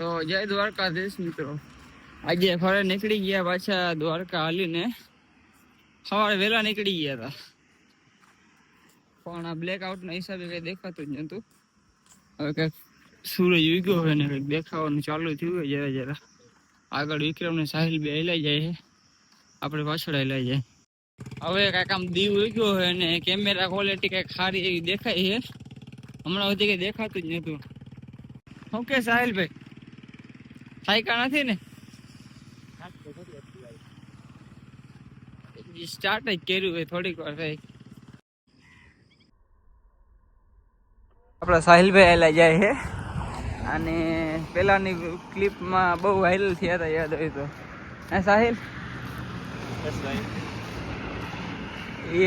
તો જય દ્વારકાધીશ મિત્રો આજે ફોર નીકળી ગયા પાછા દ્વારકા આલીને સવારે વેલા નીકળી ગયા તા ફોના બ્લેકઆઉટ ના હિસાબે વે દેખાતું જ નતું હવે કે સૂર્યો ઉગ્યો હે ને દેખાવાનું ચાલુ થયું જરા જરા આગળ વિક્રમ ને સાહિલ બે હલા જાય છે આપણે પાછળ હલા જાય હવે કે કામ દી ઉગ્યો હે ને કેમેરા ક્વોલિટી કઈ ખારી દેખાય છે હમણાં સુધી કઈ દેખાતું જ નતું ઓકે સાહિલ બે થાયકા નથી ને સ્ટાર્ટ જ કર્યું હોય થોડીક વાર થઈ આપણા સાહિલભાઈ આયેલા જાય છે અને પેલાની ક્લિપમાં બહુ વાયરલ થયા હતા યાદ હોય તો હે સાહિલ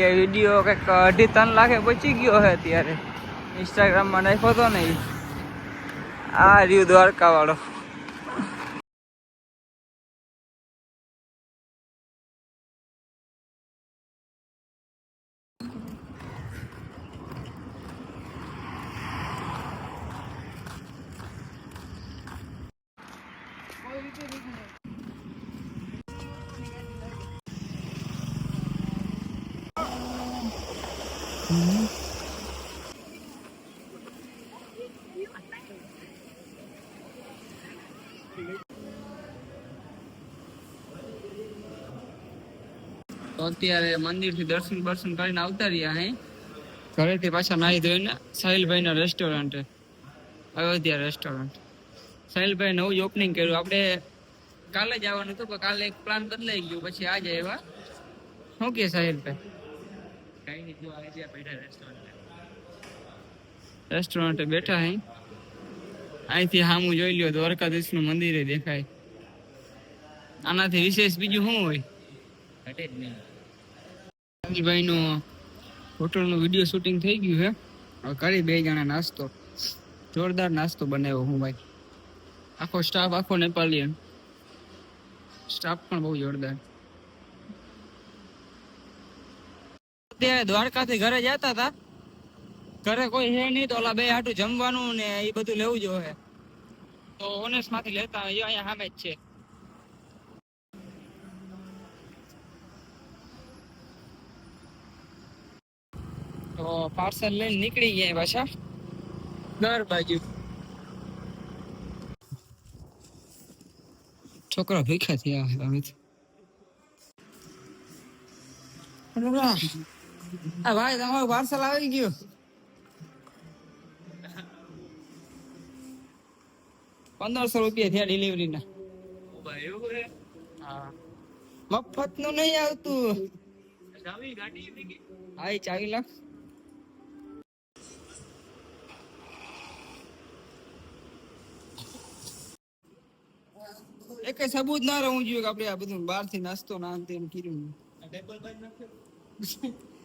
એ વિડીયો કંઈક અઢી ત્રણ લાખે પહોંચી ગયો છે અત્યારે ઇન્સ્ટાગ્રામમાં નાખ્યો હતો ને આ રહ્યું દ્વારકાવાળો તો અત્યારે મંદિર થી દર્શન બર્શન કરીને આવતા રહ્યા હે ઘરે થી પાછા નાહી ધોઈને સાહિલભાઈ ના રેસ્ટોરન્ટ અયોધ્યા રેસ્ટોરન્ટ સાહિલભાઈ નવું ઓપનિંગ કર્યું આપણે કાલે જ આવવાનું હતું પણ કાલે એક પ્લાન બદલાઈ ગયો પછી આજે એવા શું કે સાહિલભાઈ કઈ નહીં જો આવી ગયા બેઠા રેસ્ટોરન્ટ રેસ્ટોરન્ટ બેઠા હે અહીંથી સામું જોઈ લ્યો દ્વારકાધીશનું મંદિર દેખાય આનાથી વિશેષ બીજું શું હોય ઘટે જ નહીં રાજીભાઈનું હોટલનું વિડીયો શૂટિંગ થઈ ગયું છે હવે કરી બે જણા નાસ્તો જોરદાર નાસ્તો બનાવ્યો હું ભાઈ આખો સ્ટાફ આખો નેપાલિયન સ્ટાફ પણ બહુ જોરદાર તે દ્વારકા થી ઘરે જાતા હતા ઘરે કોઈ હે નહી તો લા બે આટુ જમવાનું ને આ બધું લેવજો તો ઓનેસમાંથી લેતા અહીંયા સામે જ છે તો પાર્સલ લે નીકળી ગયા વસા દર બાજુ ટકોરા ભખિયા થી આવે આમથી હેલો રા ભાઈ તમારું પાર્સલ આવી ગયું પંદરસો રૂપિયા થયા ડિલિવરી ના મફત નું નહીં આવતું હા એ ચાવી લાખ એક સબૂત ના રહું જોઈએ કે આપડે આ બધું બહાર થી નાસ્તો ના કર્યું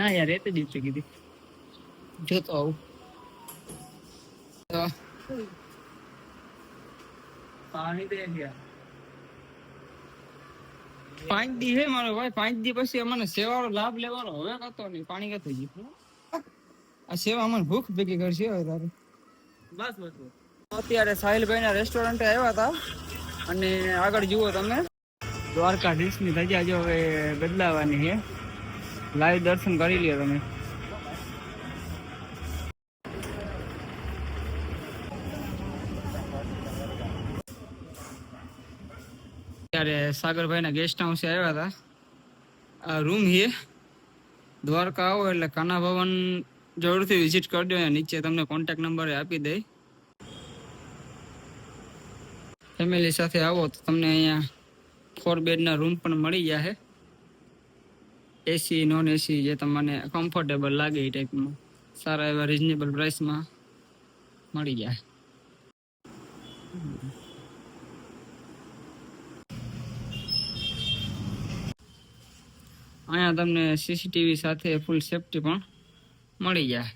ના યાર એ તો દિવસે કીધી જોતો આવું પાણી દે ગયા પાંચ દી હે મારો ભાઈ પાંચ દી પછી અમને સેવાનો લાભ લેવાનો હવે કતો નહીં પાણી કતો જી આ સેવા અમને ભૂખ ભેગી કરશે હવે તારે બસ બસ અત્યારે સાહિલભાઈ ના રેસ્ટોરન્ટે આવ્યા હતા અને આગળ જુઓ તમે દ્વારકા ડીશ ની રજા જો હવે બદલાવાની છે લાઈ દર્શન કરી લીયો તમે યાર સાગરભાઈના ગેસ્ટ હાઉસ સે આયા હતા આ રૂમ હે દ્વારકા આવો એટલે કના ભવન જરૂરથી વિઝિટ કરજો અને નીચે તમને કોન્ટેક્ટ નંબર આપી દઈ એમલે સાથે આવો તો તમને અહીંયા ફોર બેડના રૂમ પણ મળી ગયા છે એસી નોન એસી જે તમને કમ્ફર્ટેબલ લાગે એ ટાઈપમાં સારા એવા રિઝનેબલ પ્રાઇસમાં મળી જાય અહીંયા તમને સીસીટીવી સાથે ફૂલ સેફટી પણ મળી જાય